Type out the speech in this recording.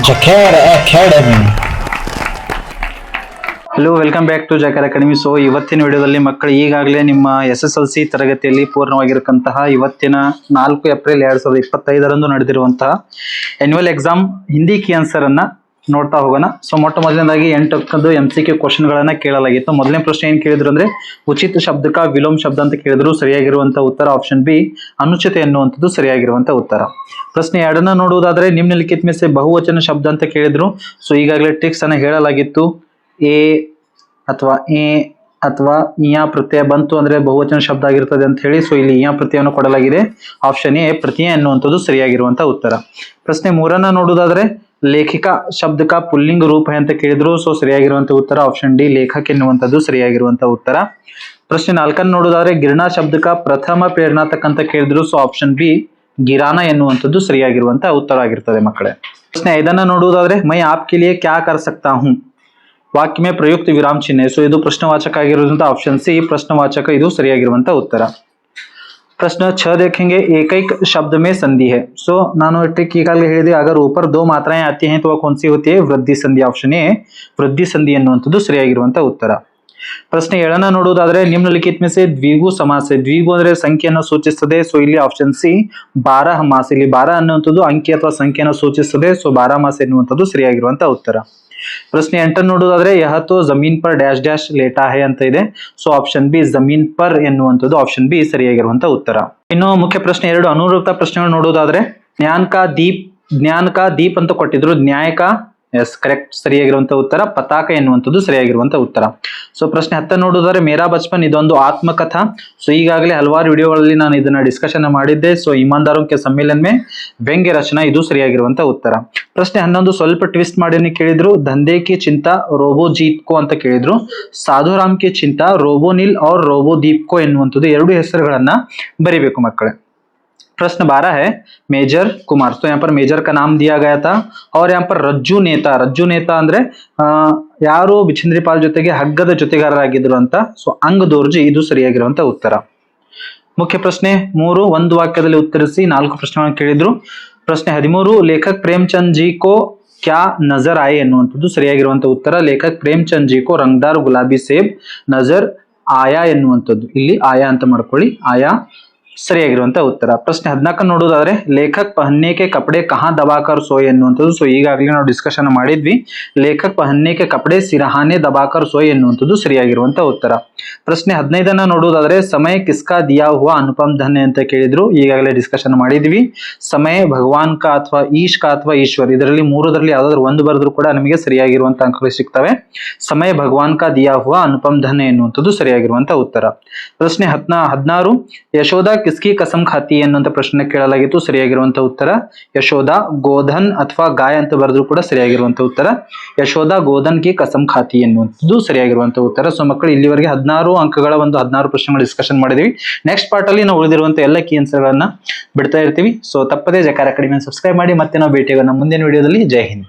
Jacar academy hello welcome back to Jacar academy so ಇವತ್ತಿನ ವಿಡಿಯೋದಲ್ಲಿ ಮಕ್ಕಳು ಈಗಾಗಲೇ ನಿಮ್ಮ ಎಸ್ ಎಸ್ ಎಲ್ ಸಿ ತರಗತಿಯಲ್ಲಿ ಪೂರ್ಣವಾಗಿರಕ್ಕಂತಹ ಇವತ್ತಿನ ನಾಲ್ಕು ಏಪ್ರಿಲ್ ಎರಡು ಸಾವಿರದ ಇಪ್ಪತ್ತೈದರಂದು ನಡೆದಿರುವಂತಹ ಆನ್ಯುವಲ್ ಎಕ್ಸಾಮ್ ಹಿಂದಿ ಕಿ ಆನ್ಸರ್ ಅನ್ನ ನೋಡ್ತಾ ಹೋಗೋಣ. ಸೊ ಮೊಟ್ಟ ಮೊದಲನೇದಾಗಿ ಎಂಟಕ್ಕದ್ದು ಎಂ ಸಿ ಕೆ ಕ್ವಶನ್ ಗಳನ್ನ ಕೇಳಲಾಗಿತ್ತು. ಮೊದಲನೇ ಪ್ರಶ್ನೆ ಏನ್ ಕೇಳಿದ್ರು ಅಂದ್ರೆ, ಉಚಿತ ಶಬ್ದಕ ವಿಲೋಮ ಶಬ್ದ ಅಂತ ಕೇಳಿದ್ರು, ಸರಿಯಾಗಿರುವಂತ ಉತ್ತರ ಆಪ್ಷನ್ ಬಿ ಅನುಚಿತ ಎನ್ನುವಂಥದ್ದು ಸರಿಯಾಗಿರುವಂತ ಉತ್ತರ. ಪ್ರಶ್ನೆ ಎರಡನ್ನ ನೋಡುವುದಾದ್ರೆ, ನಿಮ್ನಲಿಖಿತ ಮೇಸೆ ಬಹುವಚನ ಶಬ್ದ ಅಂತ ಕೇಳಿದ್ರು. ಸೊ ಈಗಾಗಲೇ ಟ್ರಿಕ್ಸ್ ಅನ್ನ ಹೇಳಲಾಗಿತ್ತು. ಎ ಅಥವಾ ಎ ಅಥವಾ ಇಯಾ ಪ್ರತ್ಯಯ ಬಂತು ಅಂದ್ರೆ ಬಹುವಚನ ಶಬ್ದ ಆಗಿರ್ತದೆ ಅಂತ ಹೇಳಿ ಸೊ ಇಲ್ಲಿ ಇಯಾ ಪ್ರತ್ಯಯವನ್ನು ಕೊಡಲಾಗಿದೆ. ಆಪ್ಷನ್ ಎ, ಪ್ರತ್ಯಯ ಎನ್ನುವಂಥದ್ದು ಸರಿಯಾಗಿರುವಂತಹ ಉತ್ತರ. ಪ್ರಶ್ನೆ ಮೂರನ್ನ ನೋಡುವುದಾದ್ರೆ, ಲೇಖಿಕಾ ಶಬ್ದಕ ಪುಲ್ಲಿಂಗ ರೂಪ ಅಂತ ಕೇಳಿದ್ರು ಸೊ ಸರಿಯಾಗಿರುವಂತಹ ಉತ್ತರ. ಆಪ್ಷನ್ ಡಿ, ಲೇಖಕ ಎನ್ನುವಂಥದ್ದು ಸರಿಯಾಗಿರುವಂತಹ ಉತ್ತರ. ಪ್ರಶ್ನೆ ನಾಲ್ಕನ್ನು ನೋಡುವುದಾದ್ರೆ, ಗಿರಣಾ ಶಬ್ದಕ ಪ್ರಥಮ ಪ್ರೇರಣಾತಕ್ ಅಂತ ಕೇಳಿದ್ರು ಸೊ ಆಪ್ಷನ್ ಬಿ, ಗಿರಾನ ಎನ್ನುವಂಥದ್ದು ಸರಿಯಾಗಿರುವಂತಹ ಉತ್ತರ ಆಗಿರ್ತದೆ ಮಕ್ಕಳೇ. ಪ್ರಶ್ನೆ ಐದನ್ನ ನೋಡುವುದಾದ್ರೆ, ಮೈ ಆಪ್ಕೆ ಲಿಯೆ ಕ್ಯಾ ಕರ್ ಸಕ್ತಾ ಹೂಂ? ವಾಕ್ಯ ಮೇ ಪ್ರಯುಕ್ತ ವಿರಾಮ್ ಚಿಹ್ನೆ ಸೊ ಇದು ಪ್ರಶ್ನವಾಚಕ ಆಗಿರೋದ್ರಿಂದ ಆಪ್ಷನ್ ಸಿ ಪ್ರಶ್ನವಾಚಕ ಇದು ಸರಿಯಾಗಿರುವಂತ ಉತ್ತರ प्रश्न छह देखेंगे एक एक शब्द में संधि है सो ನಾನು ट्रिक ಈಗಾಗಲೇ ಹೇಳಿದೆ अगर ऊपर दो मात्राएं आती हैं तो वह कौन सी होती है ವೃದ್ಧಿ ಸಂಧಿ ಆಪ್ಷನ್ ಎ ವೃದ್ಧಿ ಸಂಧಿ ಅನ್ನುವಂಥದ್ದು ಸರಿಯಾಗಿರುವಂತ ಉತ್ತರ ಪ್ರಶ್ನೆ ಏಳನ್ನ ನೋಡುವುದಾದ್ರೆ ನಿಮ್ನಲಿಖಿತ ಮೇ ಸೆ ದ್ವಿಗು ಸಮಾಸ ದ್ವಿಗು ಅಂದ್ರೆ ಸಂಖ್ಯೆಯನ್ನು ಸೂಚಿಸ್ತದೆ ಸೊ ಇಲ್ಲಿ ಆಪ್ಷನ್ ಸಿ ಬಾರಹ ಮಾಸ ಇಲ್ಲಿ ಬಾರ ಅನ್ನುವಂಥದ್ದು ಅಂಕಿ ಅಥವಾ ಸಂಖ್ಯೆಯನ್ನು ಸೂಚಿಸ್ತದೆ ಸೊ ಬಾರ ಮಾಸ ಎನ್ನುವಂಥದ್ದು ಸರಿಯಾಗಿರುವಂತ ಉತ್ತರ ಪ್ರಶ್ನೆ ಎಂಟನ್ನು ನೋಡೋದಾದ್ರೆ ಯಹತೋ ಜಮೀನ್ ಪರ್ ಡ್ಯಾಶ್ ಡ್ಯಾಶ್ ಲೇಟಾ ಹೇ ಅಂತ ಇದೆ. ಸೊ ಆಪ್ಷನ್ ಬಿ, ಜಮೀನ್ ಪರ್ ಎನ್ನುವಂಥದ್ದು ಆಪ್ಷನ್ ಬಿ ಸರಿಯಾಗಿರುವಂತಹ ಉತ್ತರ. ಇನ್ನು ಮುಖ್ಯ ಪ್ರಶ್ನೆ ಎರಡು ಅನುರೂಪ ಪ್ರಶ್ನೆಗಳು ನೋಡೋದಾದ್ರೆ ಜ್ಞಾನ್ ದೀಪ್ ಜ್ಞಾನ್ ದೀಪ್ ಅಂತ ಕೊಟ್ಟಿದ್ರು, ನ್ಯಾಯಕ ಎಸ್ ಕರೆಕ್ಟ್ ಸರಿಯಾಗಿರುವಂತಹ ಉತ್ತರ. ಪತಾಕ ಎನ್ನುವಂಥದ್ದು ಸರಿಯಾಗಿರುವಂತಹ ಉತ್ತರ. ಸೊ ಪ್ರಶ್ನೆ ಹತ್ತ ನೋಡೋದಾದ್ರೆ, ಮೇರಾ ಬಚ್ಪನ್ ಇದೊಂದು ಆತ್ಮಕಥಾ. ಸೊ ಈಗಾಗಲೇ ಹಲವಾರು ವಿಡಿಯೋಗಳಲ್ಲಿ ನಾನು ಇದನ್ನ ಡಿಸ್ಕಷನ್ ಮಾಡಿದ್ದೆ. ಸೊ ಇಮಾನ್ದಾರೋ ಕೆ ಮೇ ವ್ಯಂಗ್ಯ ರಚನಾ ಇದು ಸರಿಯಾಗಿರುವಂತಹ ಉತ್ತರ. ಪ್ರಶ್ನೆ ಹನ್ನೊಂದು, ಸ್ವಲ್ಪ ಟ್ವಿಸ್ಟ್ ಮಾಡಿ ಕೇಳಿದ್ರು. ದಂಧೆ ಕಿ ಚಿಂತಾ, ರೋಬೋ ಜೀತ್ ಕೋ ಅಂತ ಕೇಳಿದ್ರು. ಸಾಧುರಾಮ್ ಕಿ ಚಿಂತಾ, ರೋಬೋ ನಿಲ್ ಔರ್ ರೋಬೋ ದೀಪ್ ಕೋ ಎನ್ನುವಂಥದ್ದು ಎರಡು ಹೆಸರುಗಳನ್ನ ಬರಿಬೇಕು ಮಕ್ಕಳೇ. प्रश्न बारह है मेजर कुमार तो यहाँ पर मेजर का नाम दिया गया था और यहाँ पर ರಜ್ಜು ನೇತಾ ರಜ್ಜು ನೇತಾ ಅಂದ್ರೆ ಆ, ಯಾರು ಬಿಚಂದ್ರಿ ಪಾಲ್ ಜೊತೆಗೆ ಹಗ್ಗದ ಜೊತೆಗಾರರಾಗಿದ್ರು ಅಂತ ಸೊ ಅಂಗ್ ದೋರ್ಜಿ ಇದು ಸರಿಯಾಗಿರುವಂತ ಉತ್ತರ ಮುಖ್ಯ ಪ್ರಶ್ನೆ ಮೂರು ಒಂದು ವಾಕ್ಯದಲ್ಲಿ ಉತ್ತರಿಸಿ ನಾಲ್ಕು ಪ್ರಶ್ನೆಗಳನ್ನು ಕೇಳಿದ್ರು ಪ್ರಶ್ನೆ ಹದಿಮೂರು ಲೇಖಕ್ ಪ್ರೇಮ್ಚಂದ್ ಜಿ ಕೋ ಕ್ಯಾ ನಜರ್ ಆಯೆ ಎನ್ನುವಂಥದ್ದು ಸರಿಯಾಗಿರುವಂತ ಉತ್ತರ ಲೇಖಕ್ ಪ್ರೇಮ್ಚಂದ್ ಜಿ ಕೋ ರಂಗ್ದಾರ್ ಗುಲಾಬಿ ಸೇಬ್ ನಜರ್ ಆಯಾ ಎನ್ನುವಂಥದ್ದು ಇಲ್ಲಿ ಆಯಾ ಅಂತ ಮಾಡ್ಕೊಳ್ಳಿ ಆಯಾ ಸರಿಯಾಗಿರುವಂತ ಉತ್ತರ. ಪ್ರಶ್ನೆ ಹದಿನಾಲ್ಕು ನೋಡೋದಾದ್ರೆ ಲೇಖಕ್ ಪಹನ್ನೇಕೆ ಕಪಡೆ ಕಹಾ ದಬಾಕರ್ ಸೋಯ್ ಎನ್ನುವಂಥದ್ದು. ಸೊ ಈಗಾಗಲೇ ನಾವು ಡಿಸ್ಕಷನ್ ಮಾಡಿದ್ವಿ. ಲೇಖಕ್ ಪಹನ್ನೇಕೆ ಕಪಡೆ ಸಿರಹಾನೆ ದಬಾಕರ್ ಸೋಯ್ ಎನ್ನುವಂಥದ್ದು ಸರಿಯಾಗಿರುವಂತ ಉತ್ತರ. ಪ್ರಶ್ನೆ ಹದಿನೈದನ್ನ ನೋಡುವುದಾದ್ರೆ, ಸಮಯ ಕಿಸ್ಕಾ ದಿಯಾ ಹುವಾ ಅನುಪಮ್ ಧನ್ಯ ಅಂತ ಕೇಳಿದ್ರು. ಈಗಾಗಲೇ ಡಿಸ್ಕಷನ್ ಮಾಡಿದ್ವಿ. ಸಮಯ ಭಗವಾನ್ ಕಾ ಅಥವಾ ಈಶ್ ಕಾ ಅಥವಾ ಈಶ್ವರ್, ಇದರಲ್ಲಿ ಮೂರರಲ್ಲಿ ಯಾವ್ದಾದ್ರು ಒಂದು ಬರೆದ್ರು ಕೂಡ ನಮಗೆ ಸರಿಯಾಗಿರುವಂತ ಅಂಕಗಳು ಸಿಗ್ತವೆ. ಸಮಯ ಭಗವಾನ್ ಕಾ ದಿಯಾ ಹುವಾ ಅನುಪಮ್ ಧನ್ಯ ಎನ್ನುವಂಥದ್ದು ಸರಿಯಾಗಿರುವಂತ ಉತ್ತರ. ಪ್ರಶ್ನೆ ಹತ್ನ ಹದಿನಾರು ಯಶೋಧ ಕಿಸ್ಕಿ ಕಸಂ ಖಾತಿ ಎನ್ನುವಂತ ಪ್ರಶ್ನೆ ಕೇಳಲಾಗಿತ್ತು. ಸರಿಯಾಗಿರುವಂತ ಉತ್ತರ ಯಶೋಧ ಗೋಧನ್ ಅಥವಾ ಗಾಯ ಅಂತ ಬರೆದ್ರು ಕೂಡ ಸರಿಯಾಗಿರುವಂತ ಉತ್ತರ ಯಶೋಧ ಗೋಧನ್ ಕಿ ಕಸಂ ಖಾತಿ ಎನ್ನುವಂಥದ್ದು ಸರಿಯಾಗಿರುವಂತ ಉತ್ತರ. ಸೊ ಮಕ್ಕಳು, ಇಲ್ಲಿವರೆಗೆ ಹದಿನಾರು ಅಂಕಗಳ ಒಂದು ಹದಿನಾರು ಪ್ರಶ್ನೆಗಳು ಡಿಸ್ಕಷನ್ ಮಾಡಿದೀವಿ. ನೆಕ್ಸ್ಟ್ ಪಾರ್ಟ್ ಅಲ್ಲಿ ನಾವು ಉಳಿದಿರುವಂತ ಎಲ್ಲ ಕೀ ಗಳನ್ನ ಬಿಡ್ತಾ ಇರ್ತೀವಿ. ಸೊ ತಪ್ಪದೇ ಜಕಾರ ಅಕಾಡೆಮಿ ಸಬ್ಸ್ಕ್ರೈಬ್ ಮಾಡಿ ಮತ್ತೆ ನಾವು ಭೇಟಿಯಾಗೋಣ ಮುಂದಿನ ವಿಡಿಯೋದಲ್ಲಿ ಜೈ ಹಿಂದ್.